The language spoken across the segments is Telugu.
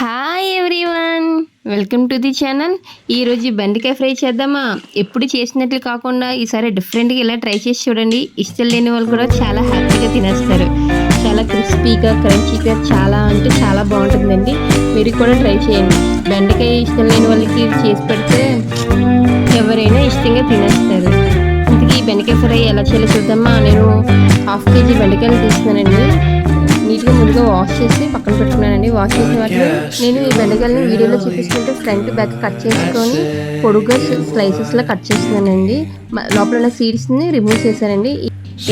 Hi everyone welcome to the channel ఈరోజు బెండకాయ ఫ్రై చేద్దామా? ఎప్పుడు చేసినట్లు కాకుండా ఈసారి డిఫరెంట్గా ఇలా ట్రై చేసి చూడండి. ఇష్టం లేని వాళ్ళు కూడా చాలా హ్యాపీగా తినేస్తారు. చాలా క్రిస్పీగా క్రంచీగా చాలా అంటే చాలా బాగుంటుందండి. మీరు కూడా ట్రై చేయండి. బెండకాయ ఇష్టం లేని వాళ్ళకి చేసి పెడితే ఎవరైనా ఇష్టంగా తినేస్తారు. ఇంతకీ ఈ బెండకాయ ఫ్రై ఎలా చేయాలో చూద్దామా? నేను హాఫ్ కేజీ బెండకాయలు తీసుకున్నానండి. వాష్ చేసి పక్కన పెట్టుకున్నానండి. వాష్ చేసిన వాటిని నేను ఈ బెండకాయలని వీడియోలో చూపిస్తుంటే ఫ్రంట్ బ్యాక్ కట్ చేసుకొని పొడుగా స్లైసెస్లో కట్ చేస్తున్నానండి. లోపల ఉన్న సీడ్స్ని రిమూవ్ చేశానండి.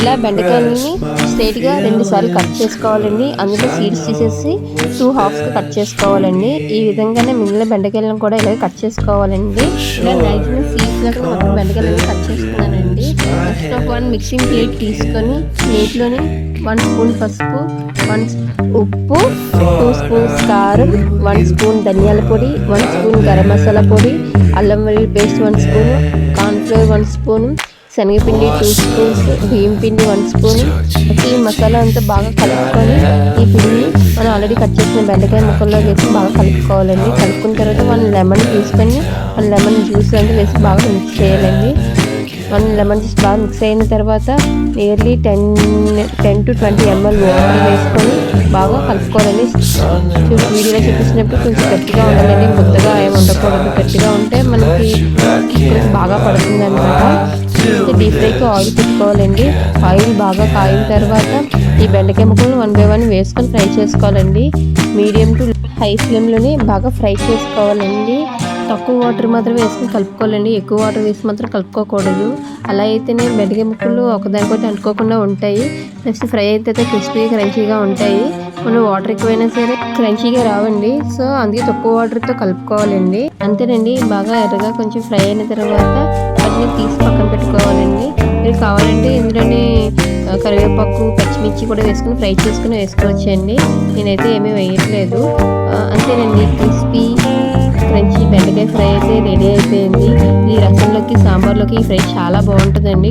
ఇలా బెండకాయలని స్ట్రైట్గా రెండు సార్లు కట్ చేసుకోవాలండి. అందులో సీడ్స్ తీసేసి టూ హాఫ్స్ కట్ చేసుకోవాలండి. ఈ విధంగానే మిగిలిన బెండకాయలను కూడా ఇలా కట్ చేసుకోవాలండి. ఇలా మ్యాక్సిమం సీడ్స్ మొత్తం బెండకాయలను కట్ చేసుకున్నానండి. నెక్స్ట్ ఒక వన్ మిక్సింగ్ ప్లేట్ తీసుకొని ప్లేట్లోని వన్ స్పూన్ పసుపు వన్ ఉప్పు టూ స్పూన్స్ కారం వన్ స్పూన్ ధనియాల పొడి వన్ స్పూన్ గరం మసాలా పొడి అల్లం వెల్లుల్లి paste one spoon cornflour one spoon శనగపిండి టూ స్పూన్స్ బియ్యం పిండి వన్ స్పూన్ ఈ మసాలా అంతా బాగా కలుపుకొని ఈ పిండిని మనం ఆల్రెడీ కట్ చేసిన బెండకాయ ముక్కల్లో వేసి బాగా కలుపుకోవాలండి. కలుపుకున్న తర్వాత వన్ లెమన్ తీసుకొని వన్ లెమన్ జ్యూస్ అంటే వేసి బాగా మిక్స్ చేయాలండి. వన్ లెమన్ జ్యూస్ బాగా మిక్స్ అయిన తర్వాత nearly ten ten to twenty ml water వేసుకొని బాగా కలుపుకోవాలండి. వీడియోలో చూపించినప్పుడు కొంచెం గట్టిగా ఉండాలండి. ముద్దగా ఏమి ఉండకూడదు. గట్టిగా ఉంటే మనకి బాగా పడుతుంది అనమాట డీప్ ఫ్రైకి ఆయిల్ పెట్టుకోవాలండి ఆయిల్ బాగా కాయిన తర్వాత ఈ బెండకాయ ముక్కలను వన్ బై వన్ వేసుకొని ఫ్రై చేసుకోవాలండి. మీడియం టు హై ఫ్లేమ్లోనే బాగా ఫ్రై చేసుకోవాలండి. తక్కువ వాటర్ మాత్రం వేసుకొని కలుపుకోవాలండి. ఎక్కువ వాటర్ వేసి మాత్రం కలుపుకోకూడదు. అలా అయితేనే బెండకాయ ముక్కలు ఒకదానికొకటి అంటుకోకుండా ఉంటాయి. నెక్స్ట్ ఫ్రై అయితే క్రిస్పీగా క్రంచీగా ఉంటాయి. మనం వాటర్ ఎక్కువైనా సరే క్రంచీగా రావండి. సో అందుకే తక్కువ వాటర్తో కలుపుకోవాలండి. అంతేనండి. బాగా ఎర్రగా కొంచెం ఫ్రై అయిన తర్వాత వాటిని తీసి పక్కన పెట్టుకోవాలండి. మీరు కావాలంటే ఇందులోనే కరివేపాకు పచ్చిమిర్చి కూడా వేసుకుని ఫ్రై చేసుకుని వేసుకోవచ్చండి. నేనైతే ఏమీ వేయట్లేదు. అంతేనండి క్రిస్పీ క్రంచీ బెండకాయ ఫ్రై అయితే రెడీ అయిపోయింది. ఈ రసంలోకి సాంబార్లోకి ఈ ఫ్రై చాలా బాగుంటుందండి.